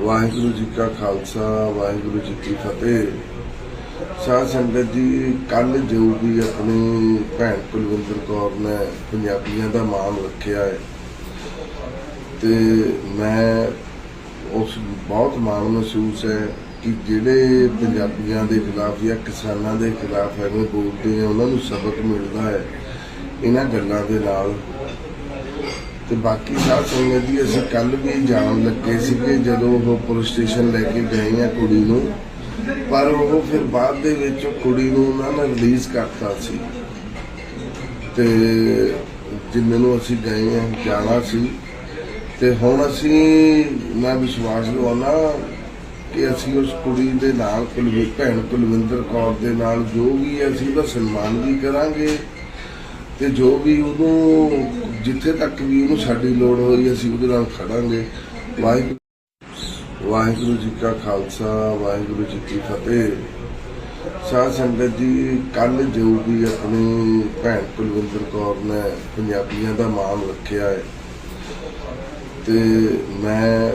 ਵਾਹਿਗੁਰੂ ਜੀ ਕਾ ਖਾਲਸਾ, ਵਾਹਿਗੁਰੂ ਜੀ ਕੀ ਫਤਿਹ। ਸਾਧ ਸੰਗਤ ਜੀ ਕੱਲ ਜੋ ਵੀ ਆਪਣੀ ਭੈਣ ਕੁਲਵਿੰਦਰ ਕੌਰ ਨੇ ਪੰਜਾਬੀਆਂ ਦਾ ਮਾਣ ਰੱਖਿਆ ਹੈ, ਤੇ ਮੈਂ ਉਸ ਬਹੁਤ ਮਾਣ ਮਹਿਸੂਸ ਹੈ ਕਿ ਜਿਹੜੇ ਪੰਜਾਬੀਆਂ ਦੇ ਖਿਲਾਫ ਜਾਂ ਕਿਸਾਨਾਂ ਦੇ ਖਿਲਾਫ ਐਵੇਂ ਬੋਲਦੇ ਆ, ਉਹਨਾਂ ਨੂੰ ਸਬਕ ਮਿਲਦਾ ਹੈ। ਇਹਨਾਂ ਗੱਲਾਂ ਦੇ ਨਾਲ ਤੇ ਬਾਕੀ ਸਾਧ ਸੰਗਤ ਦੀ ਅਸੀਂ ਕੱਲ ਵੀ ਜਾਣ ਲੱਗੇ ਸੀਗੇ ਜਦੋਂ ਉਹ ਪੁਲਿਸ ਸਟੇਸ਼ਨ ਲੈ ਕੇ ਗਏ ਆ ਕੁੜੀ ਨੂੰ। ਪਰ ਉਹ ਫਿਰ ਬਾਅਦ ਦੇ ਵਿੱਚ ਉਹ ਕੁੜੀ ਨੂੰ ਉਹਨਾਂ ਨੇ ਰਿਲੀਜ਼ ਕਰਤਾ ਸੀ। ਤੇ ਜਿੰਨੇ ਨੂੰ ਅਸੀਂ ਗਏ ਆ, ਜਾਣਾ ਸੀ। ਤੇ ਹੁਣ ਅਸੀਂ, ਮੈਂ ਵਿਸ਼ਵਾਸ ਲਵਾਉਣਾ ਕਿ ਅਸੀਂ ਉਸ ਕੁੜੀ ਦੇ ਨਾਲ ਕੁਲਵੀ, ਭੈਣ ਕੁਲਵਿੰਦਰ ਕੌਰ ਦੇ ਨਾਲ ਜੋ ਵੀ ਹੈ, ਅਸੀਂ ਉਹਦਾ ਸਨਮਾਨ ਵੀ ਕਰਾਂਗੇ। ਤੇ ਜੋ ਵੀ ਉਹਨੂੰ, ਜਿੱਥੇ ਤੱਕ ਵੀ ਉਹਨੂੰ ਸਾਡੀ ਲੋੜ ਹੋਈ, ਅਸੀਂ ਉਹਦੇ ਨਾਲ ਖੜਾਂਗੇ। ਵਾਹਿਗੁਰੂ ਵਾਹਿਗੁਰੂ ਜੀ ਕਾ ਖਾਲਸਾ, ਵਾਹਿਗੁਰੂ ਜੀ ਕੀ ਫਤਿਹ। ਸਾਧ ਸੰਗਤ ਜੀ ਕੱਲ ਜੋ ਵੀ ਆਪਣੀ ਭੈਣ ਕੁਲਵਿੰਦਰ ਕੌਰ ਨੇ ਪੰਜਾਬੀਆਂ ਦਾ ਮਾਣ ਰੱਖਿਆ ਹੈ, ਤੇ ਮੈਂ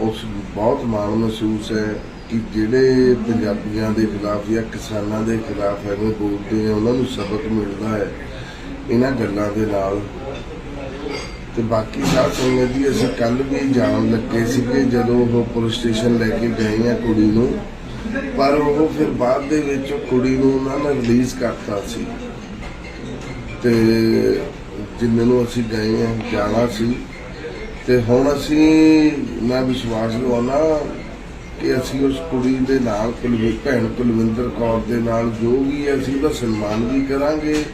ਉਸ ਬਹੁਤ ਮਾਣ ਮਹਿਸੂਸ ਹੈ ਕਿ ਜਿਹੜੇ ਪੰਜਾਬੀਆਂ ਦੇ ਖਿਲਾਫ ਜਾਂ ਕਿਸਾਨਾਂ ਦੇ ਖਿਲਾਫ ਐਵੇਂ ਬੋਲਦੇ ਆ, ਉਹਨਾਂ ਨੂੰ ਸਬਕ ਮਿਲਦਾ ਹੈ। ਇਹਨਾਂ ਗੱਲਾਂ ਦੇ ਨਾਲ। ਤੇ ਬਾਕੀ ਸਾਧ ਸੰਗਤ ਜੀ ਅਸੀਂ ਕੱਲ ਵੀ ਜਾਣ ਲੱਗੇ ਸੀਗੇ ਜਦੋਂ ਉਹ ਪੁਲਿਸ ਸਟੇਸ਼ਨ ਲੈ ਕੇ ਗਏ ਆ ਕੁੜੀ ਨੂੰ। ਪਰ ਉਹ ਫਿਰ ਬਾਅਦ ਦੇ ਵਿੱਚ ਕੁੜੀ ਨੂੰ ਉਹਨਾਂ ਨੇ ਰਿਲੀਜ਼ ਕਰਤਾ ਸੀ। ਤੇ ਜਿੰਨੇ ਨੂੰ ਅਸੀਂ ਗਏ ਆ, ਜਾਣਾ ਸੀ। ਤੇ ਹੁਣ ਅਸੀਂ, ਮੈਂ ਵਿਸ਼ਵਾਸ ਲਵਾਉਣਾ ਕਿ ਅਸੀਂ ਉਸ ਕੁੜੀ ਦੇ ਨਾਲ ਕੁਲਵੀ, ਭੈਣ ਕੁਲਵਿੰਦਰ ਕੌਰ ਦੇ ਨਾਲ ਜੋ ਵੀ ਹੈ ਅਸੀਂ ਉਹਦਾ ਸਨਮਾਨ ਵੀ ਕਰਾਂਗੇ।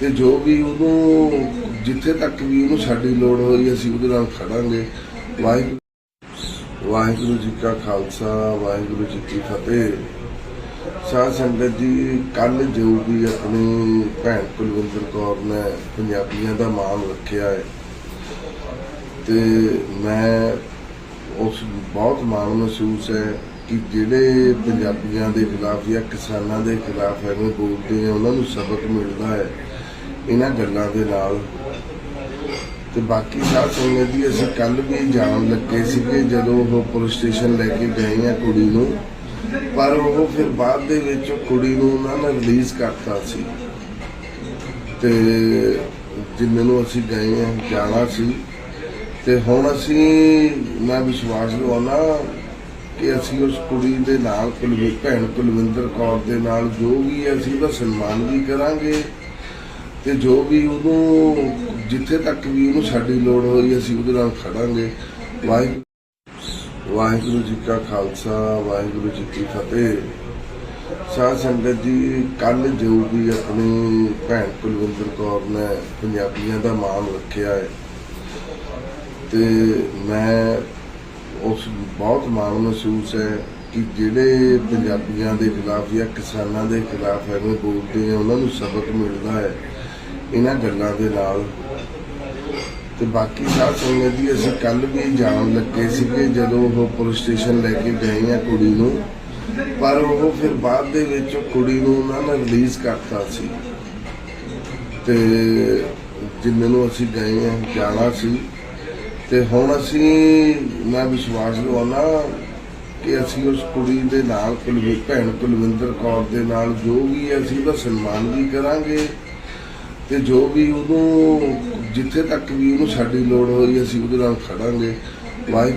ਤੇ ਜੋ ਵੀ ਉਹਨੂੰ, ਜਿੱਥੇ ਤੱਕ ਵੀ ਉਹਨੂੰ ਸਾਡੀ ਲੋੜ ਹੋਈ, ਅਸੀਂ ਉਹਦੇ ਨਾਲ ਖੜਾਂਗੇ। ਵਾਹਿਗੁਰੂ ਵਾਹਿਗੁਰੂ ਜੀ ਕਾ ਖਾਲਸਾ, ਵਾਹਿਗੁਰੂ ਜੀ ਕੀ ਫਤਿਹ। ਸਾਧ ਸੰਗਤ ਜੀ ਕੱਲ ਜੋ ਵੀ ਆਪਣੀ ਭੈਣ ਕੁਲਵਿੰਦਰ ਕੌਰ ਨੇ ਪੰਜਾਬੀਆਂ ਦਾ ਮਾਣ ਰੱਖਿਆ ਹੈ, ਤੇ ਮੈਂ ਉਸ ਬਹੁਤ ਮਾਣ ਮਹਿਸੂਸ ਹੈ ਕਿ ਜਿਹੜੇ ਪੰਜਾਬੀਆਂ ਦੇ ਖਿਲਾਫ ਜਾਂ ਕਿਸਾਨਾਂ ਦੇ ਖਿਲਾਫ ਐਵੇਂ ਬੋਲਦੇ ਆ, ਉਹਨਾਂ ਨੂੰ ਸਬਕ ਮਿਲਦਾ ਹੈ। ਇਹਨਾਂ ਗੱਲਾਂ ਦੇ ਨਾਲ। ਤੇ ਬਾਕੀ ਸਾਧ ਸੰਗਤ ਜੀ, ਅਸੀਂ ਕੱਲ ਵੀ ਜਾਣ ਲੱਗੇ ਸੀਗੇ ਜਦੋਂ ਉਹ ਪੁਲਿਸ ਸਟੇਸ਼ਨ ਲੈ ਕੇ ਗਏ ਆ ਕੁੜੀ ਨੂੰ। ਪਰ ਉਹ ਫਿਰ ਬਾਅਦ ਦੇ ਵਿੱਚ ਕੁੜੀ ਨੂੰ ਉਹਨਾਂ ਨੇ ਰਿਲੀਜ਼ ਕਰਤਾ ਸੀ। ਤੇ ਜਿੰਨੇ ਨੂੰ ਅਸੀਂ ਗਏ ਆ, ਜਾਣਾ ਸੀ। ਤੇ ਹੁਣ ਅਸੀਂ, ਮੈਂ ਵਿਸ਼ਵਾਸ ਲਵਾਉਣਾ ਕਿ ਅਸੀਂ ਉਸ ਕੁੜੀ ਦੇ ਨਾਲ ਕੁਲਵੀ, ਭੈਣ ਕੁਲਵਿੰਦਰ ਕੌਰ ਦੇ ਨਾਲ ਜੋ ਵੀ ਹੈ, ਅਸੀਂ ਉਹਦਾ ਸਨਮਾਨ ਵੀ ਕਰਾਂਗੇ। ਤੇ ਜੋ ਵੀ ਉਹਨੂੰ, ਜਿੱਥੇ ਤੱਕ ਵੀ ਉਹਨੂੰ ਸਾਡੀ ਲੋੜ ਹੋਈ, ਅਸੀਂ ਉਹਦੇ ਨਾਲ ਖੜਾਂਗੇ। ਵਾਹਿਗੁਰੂ ਵਾਹਿਗੁਰੂ ਜੀ ਕਾ ਖਾਲਸਾ, ਵਾਹਿਗੁਰੂ ਜੀ ਕੀ ਫਤਿਹ। ਸਾਧ ਸੰਗਤ ਜੀ ਕੱਲ ਜੋ ਵੀ ਆਪਣੀ ਭੈਣ ਕੁਲਵਿੰਦਰ ਕੌਰ ਨੇ ਪੰਜਾਬੀਆਂ ਦਾ ਮਾਣ ਰੱਖਿਆ ਹੈ, ਤੇ ਮੈਂ ਉਸ ਬਹੁਤ ਮਾਣ ਮਹਿਸੂਸ ਹੈ ਕਿ ਜਿਹੜੇ ਪੰਜਾਬੀਆਂ ਦੇ ਖਿਲਾਫ ਜਾਂ ਕਿਸਾਨਾਂ ਦੇ ਖਿਲਾਫ ਐਵੇਂ ਬੋਲਦੇ ਆ, ਉਹਨਾਂ ਨੂੰ ਸਬਕ ਮਿਲਦਾ ਹੈ। ਇਹਨਾਂ ਗੱਲਾਂ ਦੇ ਨਾਲ। ਤੇ ਬਾਕੀ ਸਾਧ ਸੰਗਤ ਜੀ ਅਸੀਂ ਕੱਲ ਵੀ ਜਾਣ ਲੱਗੇ ਸੀਗੇ, ਜਦੋਂ ਉਹ ਪੁਲਿਸ ਸਟੇਸ਼ਨ ਲੈ ਕੇ ਗਏ ਆ ਕੁੜੀ ਨੂੰ। ਪਰ ਉਹ ਫਿਰ ਬਾਅਦ ਦੇ ਵਿੱਚ ਕੁੜੀ ਨੂੰ ਉਹਨਾਂ ਨੇ ਰਿਲੀਜ਼ ਕਰਤਾ ਸੀ। ਤੇ ਜਿੰਨੇ ਨੂੰ ਅਸੀਂ ਗਏ ਆ, ਜਾਣਾ ਸੀ। ਤੇ ਹੁਣ ਅਸੀਂ, ਮੈਂ ਵਿਸ਼ਵਾਸ ਲਵਾਉਣਾ ਕਿ ਅਸੀਂ ਉਸ ਕੁੜੀ ਦੇ ਨਾਲ ਕੁਲਵੀ, ਭੈਣ ਕੁਲਵਿੰਦਰ ਕੌਰ ਦੇ ਨਾਲ ਜੋ ਵੀ ਹੈ, ਅਸੀਂ ਉਹਦਾ ਸਨਮਾਨ ਵੀ ਕਰਾਂਗੇ। ਤੇ ਜੋ ਵੀ ਉਹਨੂੰ ਜਿੱਥੇ ਤੱਕ ਵੀ ਉਹਨੂੰ ਸਾਡੀ ਲੋੜ ਹੋਈ, ਅਸੀਂ ਉਹਦੇ ਨਾਲ ਖੜਾਂਗੇ। ਵਾਹਿਗੁਰੂ